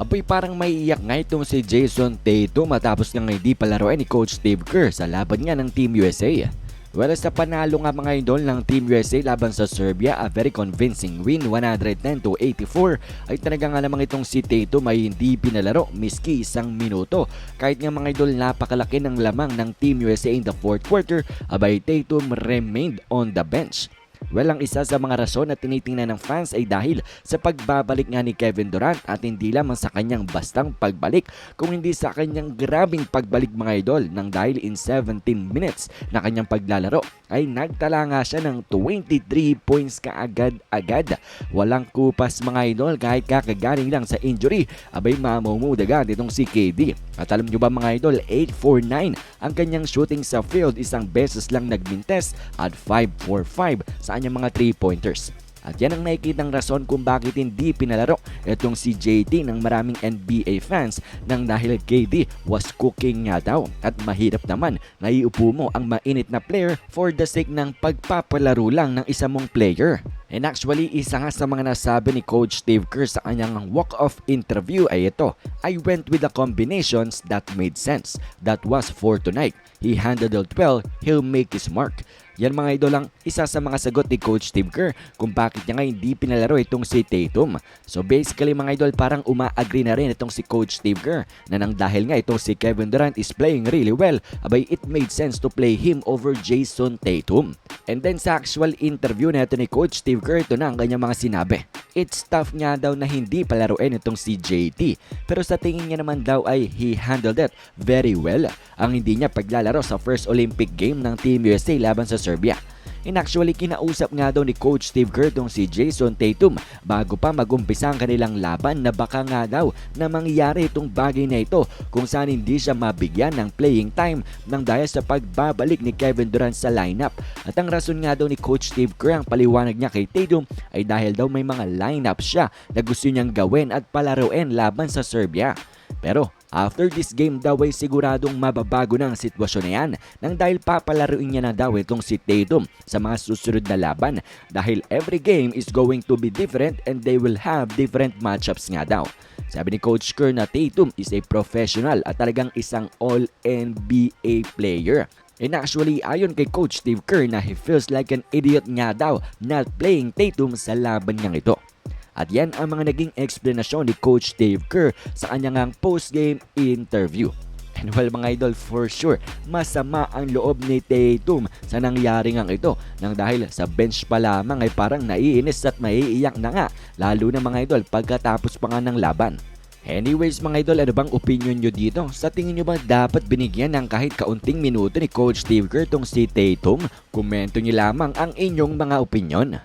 Abay parang maiiyak nga itong si Jason Tatum matapos nga hindi palaroin ni Coach Steve Kerr sa laban nga ng Team USA. Well, sa panalo nga mga idol ng Team USA laban sa Serbia, a very convincing win 110 to 84 ay talaga nga namang itong si Tatum ay hindi pinalaro miski isang minuto. Kahit nga mga idol napakalaki ng lamang ng Team USA in the fourth quarter, abay Tatum remained on the bench. Well, ang isa sa mga rason na tinitingnan ng fans ay dahil sa pagbabalik nga ni Kevin Durant at hindi lamang sa kanyang bastang pagbalik kung hindi sa kanyang grabing pagbalik mga idol nang dahil in 17 minutes na kanyang paglalaro ay nagtala nga siya ng 23 points kaagad-agad. Walang kupas mga idol kahit kakagaling lang sa injury abay mamumudagan itong si KD. At alam nyo ba mga idol 8-4-9 ang kanyang shooting sa field isang beses lang nagmintes at 5-4-5 sa kanyang mga 3-pointers. At yan ang nakikitang rason kung bakit hindi pinalaro itong si JT ng maraming NBA fans nang dahil KD was cooking nga daw at mahirap naman na iupo mo ang mainit na player for the sake ng pagpapalaro lang ng isa mong player. And actually, isa nga sa mga nasabi ni Coach Steve Kerr sa kanyang walk-off interview ay ito, I went with the combinations that made sense. That was for tonight. He handled it well, he'll make his mark. Yan mga idol ang isa sa mga sagot ni Coach Steve Kerr kung bakit niya nga hindi pinalaro itong si Tatum. So basically mga idol parang uma-agree na rin itong si Coach Steve Kerr na nang dahil nga itong si Kevin Durant is playing really well, abay it made sense to play him over Jason Tatum. And then sa actual interview na ito ni Coach Steve Kerr, ito na ang kanyang mga sinabi. It's tough nga daw na hindi palaruin itong si JT. Pero sa tingin niya naman daw ay he handled it very well. Ang hindi niya paglalaro sa first Olympic game ng Team USA laban sa Serbia. And actually, kinausap nga daw ni Coach Steve Kerr tong si Jason Tatum bago pa magumpisa ang kanilang laban na baka nga daw na mangyayari itong bagay na ito kung saan hindi siya mabigyan ng playing time nang dahil sa pagbabalik ni Kevin Durant sa lineup. At ang rason nga daw ni Coach Steve Kerr ang paliwanag niya kay Tatum ay dahil daw may mga lineup siya na gusto niyang gawin at palaruin laban sa Serbia. Pero after this game daw ay siguradong mababago na ang sitwasyon na yan nang dahil papalaruin niya na daw itong si Tatum sa mga susunod na laban dahil every game is going to be different and they will have different matchups nga daw. Sabi ni Coach Kerr na Tatum is a professional at talagang isang all-NBA player. And actually, ayon kay Coach Steve Kerr na he feels like an idiot nga daw not playing Tatum sa laban niyang ito. At yan ang mga naging explanasyon ni Coach Dave Kerr sa kanyang post-game interview. And well mga idol, for sure, masama ang loob ni Tatum sa nangyari ngang ito nang dahil sa bench pa lamang ay parang naiinis at maiiyak na nga lalo na mga idol pagkatapos pa nga ng laban. Anyways mga idol, ano bang opinion nyo dito? Sa tingin nyo ba dapat binigyan ng kahit kaunting minuto ni Coach Steve Kerr tong si Tatum? Komento nyo lamang ang inyong mga opinion.